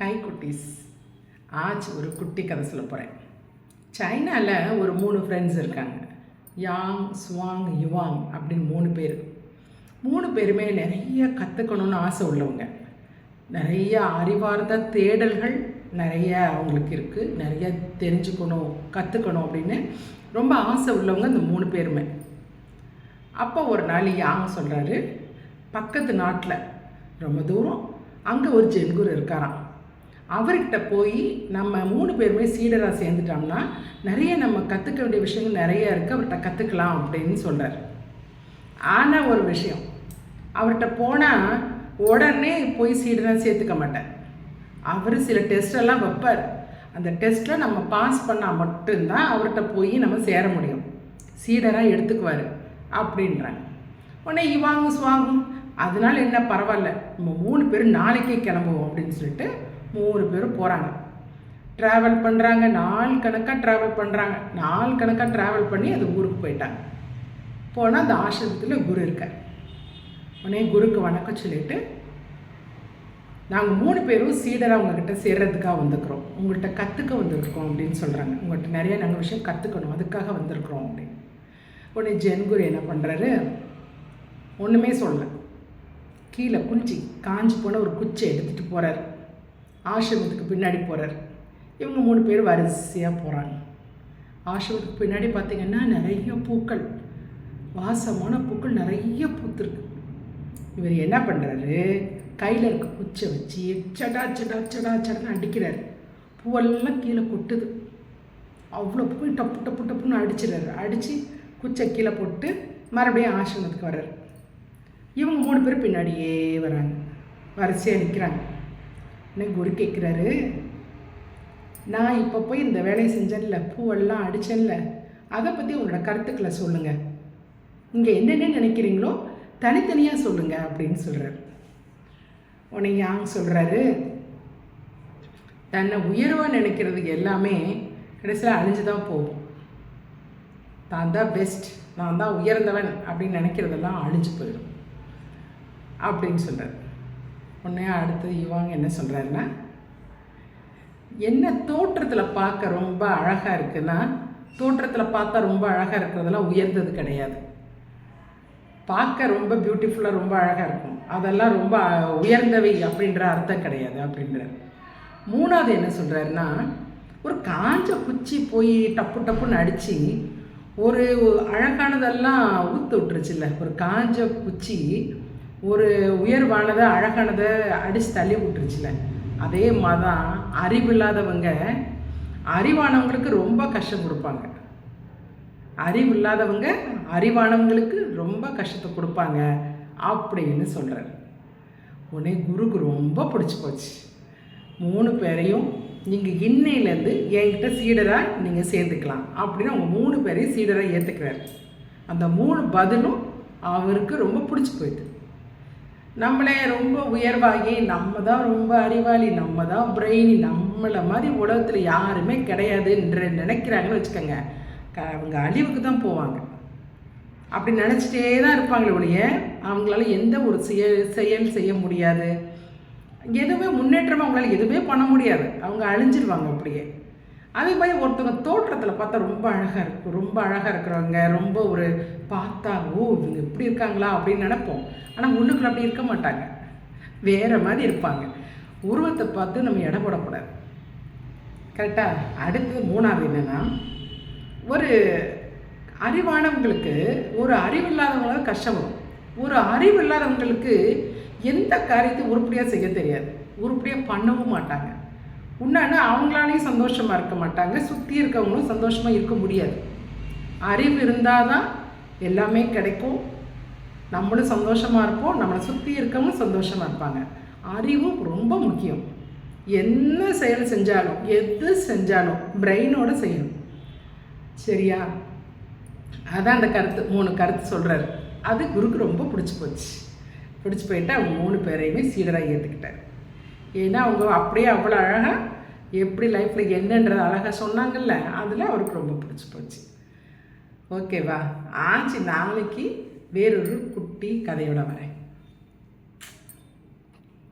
Hi குட்டீஸ். ஆஜ் ஒரு குட்டி கதை சொல்ல போகிறேன் சைனாவில் ஒரு மூணு ஃப்ரெண்ட்ஸ் இருக்காங்க. யாங் ஸ்வாங் யுவாங் அப்படின்னு மூணு பேர். மூணு பேருமே நிறைய கற்றுக்கணும்னு ஆசை உள்ளவங்க. நிறைய அறிவார்ந்த தேடல்கள் நிறைய அவங்களுக்கு இருக்குது நிறைய தெரிஞ்சுக்கணும் கற்றுக்கணும் அப்படின்னு ரொம்ப ஆசை உள்ளவங்க இந்த மூணு பேருமே. அப்போ ஒரு நாள் யாங் சொல்கிறாரு பக்கத்து நாட்டில். ரொம்ப தூரம். அங்கே ஒரு ஜென்குர் இருக்காராம். அவர்கிட்ட போய் நம்ம மூணு பேருமே சீடராக சேர்ந்துட்டோம்னா நிறைய நம்ம கற்றுக்க வேண்டிய விஷயங்கள் நிறைய இருக்குது அவர்கிட்ட கற்றுக்கலாம் அப்படின்னு சொல்கிறார் ஆனால் ஒரு விஷயம் அவர்கிட்ட போனால் உடனே போய் சீடராக சேர்த்துக்க மாட்டேன் அவர் சில டெஸ்டெல்லாம் வைப்பார். அந்த டெஸ்ட்டில் நம்ம பாஸ் பண்ணால் மட்டும்தான் அவர்கிட்ட போய் நம்ம சேர முடியும். சீடராக எடுத்துக்குவார் அப்படின்றாங்க. உடனே இவாங்கும் சுவாங்கும். அதனால என்ன பரவாயில்ல நம்ம மூணு பேரும் நாளைக்கே கிளம்புவோம் அப்படின்னு சொல்லிட்டு மூணு பேரும் போகிறாங்க ட்ராவல் பண்ணுறாங்க நாள் கணக்காக ட்ராவல் பண்ணுறாங்க நாள் கணக்காக ட்ராவல் பண்ணி அது ஊருக்கு போயிட்டாங்க. போனால் அந்த ஆசிரமத்தில் குரு இருக்கார். உடனே குருக்கு வணக்கம் சொல்லிட்டு நாங்கள் மூணு பேரும் சீடராக உங்ககிட்ட சேர்றதுக்காக வந்திருக்கிறோம். உங்கள்கிட்ட கற்றுக்க வந்திருக்கோம் அப்படின்னு சொல்கிறாங்க உங்கள்கிட்ட நிறைய நாங்கள் விஷயம் கற்றுக்கணும் அதுக்காக வந்திருக்கிறோம் அப்படின்னு. உடனே ஜென்குரு என்ன பண்ணுறாரு ஒன்றுமே சொல்லலை. கீழே குஞ்சி காஞ்சி போன ஒரு குச்சை எடுத்துகிட்டு போகிறார் ஆசிரமத்துக்கு பின்னாடி போகிறார் இவங்க மூணு பேர் வரிசையாக போகிறாங்க ஆசிரமத்துக்கு பின்னாடி பார்த்தீங்கன்னா நிறைய பூக்கள் வாசமான பூக்கள் நிறைய பூத்துருக்கு. இவர் என்ன பண்ணுறாரு கையில் இருக்க குச்சை வச்சு சடா சடா சடா சடான்னு அடிக்கிறாரு. பூவெல்லாம் கீழே கொட்டுது. அவ்வளோ பூ டப்பு டப்பு டப்புன்னு அடிச்சிடுறாரு. அடித்து குச்சை கீழே போட்டு மறுபடியும் ஆசிரமத்துக்கு வர்றாரு. இவங்க மூணு பேர் பின்னாடியே வராங்க. வரிசையாக நிற்கிறாங்க குரு கேட்குறாரு நான் இப்போ போய் இந்த வேலையை செஞ்சேன்ல பூவெல்லாம் அடித்தேன்ல அதை பற்றி உங்களோட கருத்துக்களை சொல்லுங்கள் இங்கே என்னென்ன நினைக்கிறீங்களோ தனித்தனியாக சொல்லுங்கள் அப்படின்னு சொல்கிறார் உன்னை யாங் சொல்கிறாரு தன்னை உயர்வாக நினைக்கிறது எல்லாமே கடைசியில் அழிஞ்சு தான் போகும். தான் தான் பெஸ்ட் நான் தான் உயர்ந்தவன் அப்படின்னு நினைக்கிறதெல்லாம் அழிஞ்சு போயிடும். அப்படின்னு சொல்கிறார் உடனே அடுத்து இவங்க என்ன சொல்கிறாருன்னா என்ன தோற்றத்தில் பார்க்க ரொம்ப அழகாக இருக்குன்னா தோற்றத்தில் பார்த்தா ரொம்ப அழகாக இருக்கிறதெல்லாம் உயர்ந்தது கிடையாது. பார்க்க ரொம்ப பியூட்டிஃபுல்லாக ரொம்ப அழகாக இருக்கும். அதெல்லாம் ரொம்ப உயர்ந்தவை அப்படின்ற அர்த்தம் கிடையாது அப்படின்றார். மூணாவது என்ன சொல்கிறாருன்னா ஒரு காஞ்ச குச்சி போய் டப்பு டப்புன்னு அடித்து ஒரு அழகானதெல்லாம் ஊற்று விட்டுருச்சுல்ல ஒரு காஞ்ச குச்சி ஒரு உயர்வானதை அழகானதை அடித்து தள்ளி விட்டுருச்சுல. அதே மாதிரி தான் அறிவில்லாதவங்க அறிவானவங்களுக்கு ரொம்ப கஷ்டம் கொடுப்பாங்க. அறிவு இல்லாதவங்க அறிவானவங்களுக்கு ரொம்ப கஷ்டத்தை கொடுப்பாங்க அப்படின்னு சொல்கிறார் உடனே குருக்கு ரொம்ப பிடிச்சி போச்சு. மூணு பேரையும் நீங்கள் இன்னையிலேருந்து என்கிட்ட சீடராக நீங்கள் சேர்ந்துக்கலாம் அப்படின்னு அவங்க மூணு பேரையும் சீடராக ஏற்றுக்கிறார் அந்த மூணு பதிலும் அவருக்கு ரொம்ப பிடிச்சி போயிடுது நம்மளே ரொம்ப உயர்வாகி நம்ம தான் ரொம்ப அறிவாளி நம்ம தான் பிரெயினி நம்மளை மாதிரி உலகத்தில் யாருமே கிடையாதுன்ற நினைக்கிறாங்கன்னு வச்சுக்கோங்க. அவங்க அழிவுக்கு தான் போவாங்க. அப்படி நினச்சிட்டே தான் இருப்பாங்களே ஒழிய அவங்களால எந்த ஒரு செயல் செயல் செய்ய முடியாது. எதுவுமே முன்னேற்றமாக அவங்களால எதுவுமே பண்ண முடியாது. அவங்க அழிஞ்சிருவாங்க அப்படியே. அதே மாதிரி ஒருத்தவங்க தோற்றத்தில் பார்த்தா ரொம்ப அழகாக இருக்கும் ரொம்ப அழகாக இருக்கிறவங்க ரொம்ப ஒரு பார்த்தா ஓ இவங்க இப்படி இருக்காங்களா? அப்படின்னு நினைப்போம். ஆனால் உள்ளுக்குள்ள அப்படி இருக்க மாட்டாங்க. வேறு மாதிரி இருப்பாங்க. உருவத்தை பார்த்து நம்ம இடம் போடக்கூடாது. கரெக்டாக அடுத்தது மூணாவது என்னென்னா ஒரு அறிவானவங்களுக்கு ஒரு அறிவில்லாதவங்களுக்கு கஷ்டம் வரும். ஒரு அறிவு இல்லாதவங்களுக்கு எந்த காரியத்தை உருப்படியாக செய்ய தெரியாது. உருப்படியாக பண்ணவும் மாட்டாங்க. உன்னான்னு அவங்களாலையும் சந்தோஷமாக இருக்க மாட்டாங்க. சுற்றி இருக்கவங்களும் சந்தோஷமாக இருக்க முடியாது. அறிவு இருந்தால் தான் எல்லாமே கிடைக்கும். நம்மளும் சந்தோஷமாக இருப்போம். நம்மளை சுற்றி இருக்கவங்களும் சந்தோஷமாக இருப்பாங்க. அறிவும் ரொம்ப முக்கியம். என்ன செயல் செஞ்சாலும் எது செஞ்சாலும் பிரெயினோட செய்யணும். சரியா? அதான் அந்த கருத்து. மூணு கருத்து சொல்கிறாரு அது குருக்கு ரொம்ப பிடிச்சி போச்சு. பிடிச்சி போயிட்டு அவங்க மூணு பேரையுமே சீடராக ஏற்றுக்கிட்டார் ஏன்னா அவங்க அப்படியே அவ்வளோ அழகாக எப்படி லைஃப்பில் என்னன்றது அழகாக சொன்னாங்கல்ல அதில் அவருக்கு ரொம்ப பிடிச்சி போச்சு. ஓகேவா? ஆச்சு நாளைக்கு வேறொரு குட்டி கதையோட வரேன்.